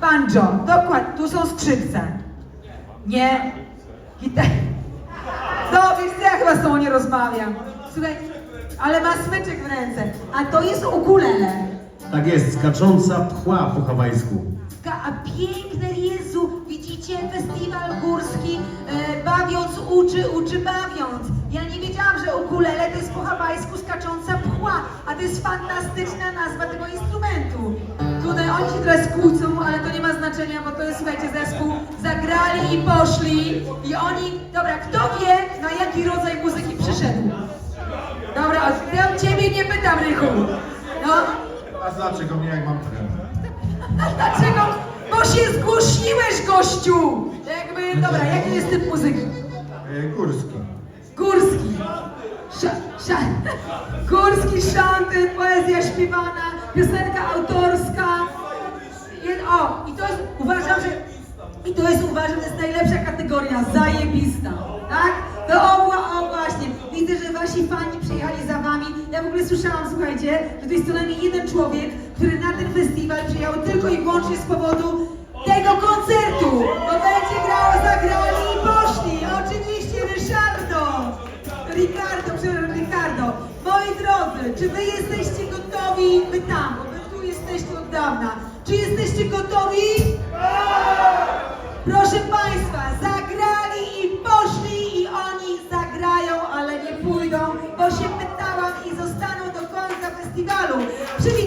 Banjo. Dokładnie, tu są skrzypce. Nie. Gitar. No, wiesz co, ja chyba z tobą nie rozmawiam. Słuchaj, ale ma smyczek w ręce. A to jest ukulele. Tak jest, skacząca pchła po hawajsku. Ka- A piękne Jezu, widzicie, festiwal górski, e, bawiąc uczy, uczy bawiąc. Ja nie wiedziałam, że ukulele to jest po hawajsku skacząca pchła, a to jest fantastyczna nazwa tego instrumentu. Tutaj oni się teraz kłócą, ale to nie ma znaczenia, bo to jest, słuchajcie, zespół, zagrali i poszli i oni, dobra, kto wie, na jaki rodzaj muzyki przyszedł? Dobra, ja ciebie nie pytam, Rychu. No, A dlaczego mnie jak mam tren? a dlaczego? Bo się zgłosiłeś, gościu! Jakby, dobra, jaki jest typ muzyki? Górski. Górski. Sza, sza, górski szanty, poezja śpiewana, piosenka autorska. O, i to jest, uważam, że, i to jest, uważam, jest najlepsza kategoria, zajebista, tak? To o, wła- o właśnie, widzę, że wasi fani przyjechali za wami. Ja w ogóle słyszałam, słuchajcie, że to jest co najmniej jeden człowiek, który na ten festiwal przyjechał tylko i wyłącznie z powodu tego koncertu. To będzie grało, zagrali Moi drodzy, czy wy jesteście gotowi? Pytam, bo wy tu jesteście od dawna. Czy jesteście gotowi? Proszę Państwa, zagrali i poszli i oni zagrają, ale nie pójdą, bo się pytałam i zostaną do końca festiwalu. Przywitajcie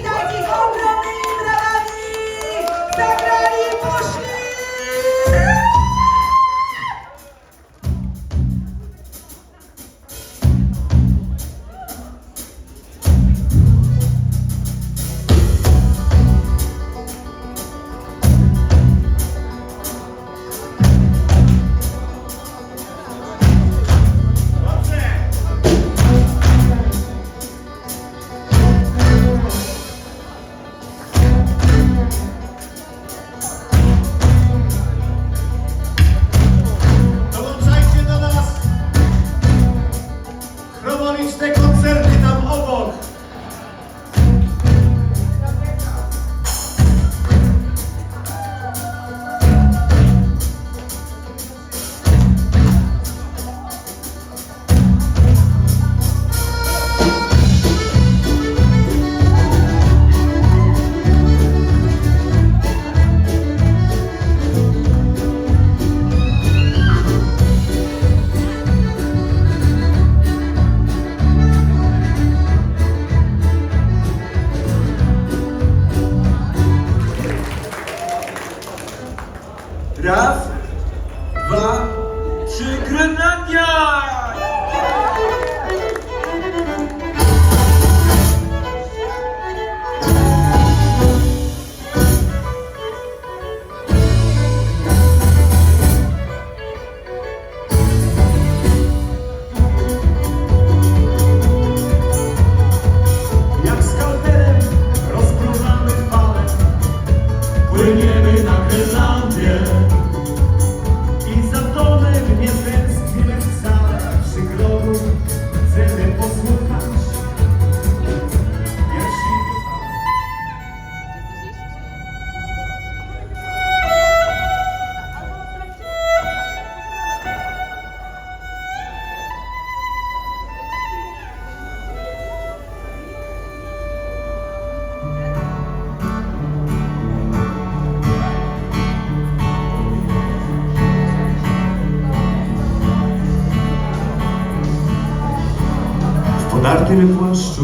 Podartym płaszczu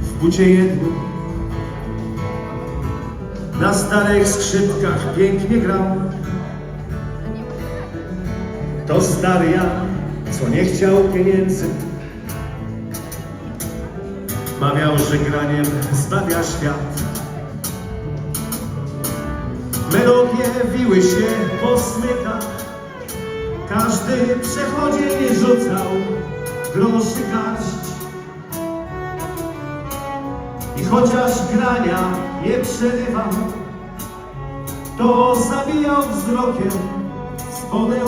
w bucie jednym. Na starych skrzypkach pięknie grał To stary Jan, co nie chciał pieniędzy. Mawiał, że graniem zbawia świat. Melodie wiły się po smykach. Każdy przechodzień rzucał groszy garść. I chociaż grania nie przerywał, to zabijał wzrokiem spodem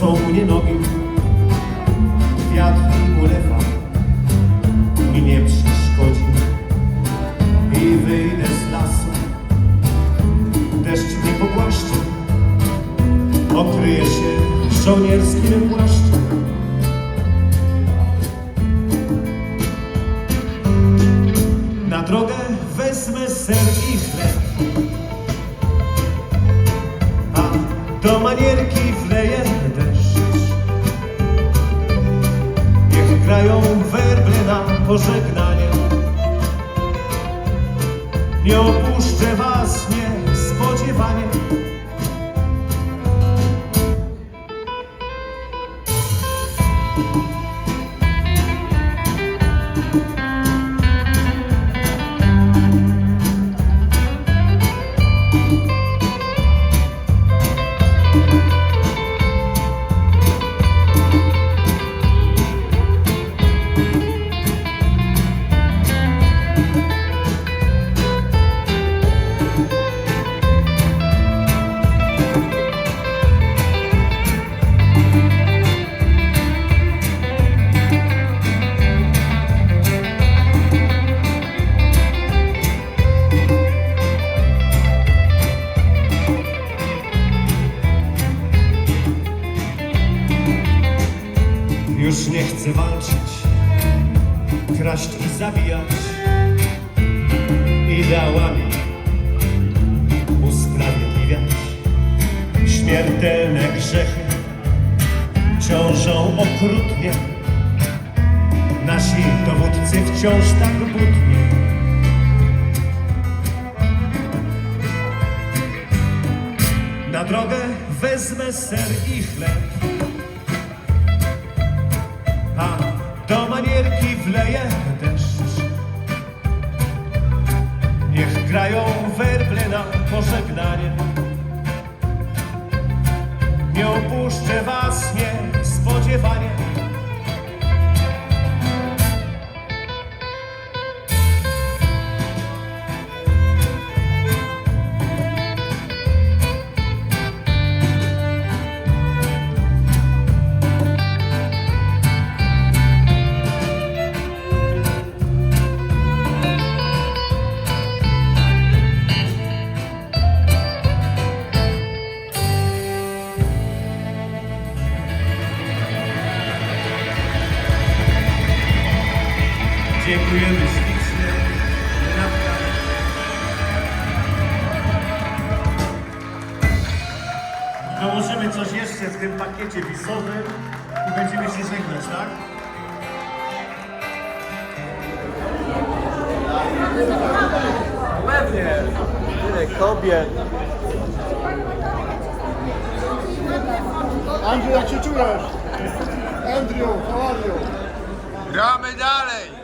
poniosą mnie nogi. Wiatr ulewa, mi nie przeszkodzi. I wyjdę z lasu, deszcz mnie pogłaszczy. Okryję się żołnierskim płaszczem. Grają werble na pożegnanie. Nie opuszczę was niespodziewanie. Kraść i zabijać. Ideałami usprawiedliwiać. Śmiertelne grzechy ciążą okrutnie. Nasi dowódcy wciąż tak butni. Na drogę wezmę ser i chleb manierki wleje deszcz. Niech grają werble na pożegnanie. Nie opuszczę was niespodziewanie. Dołożymy coś jeszcze w tym pakiecie wisowym i będziemy się żegnać, tak? Pewnie. Tyle kobiet. Andrew, jak się czujesz? Andrew, how are you? Gramy dalej.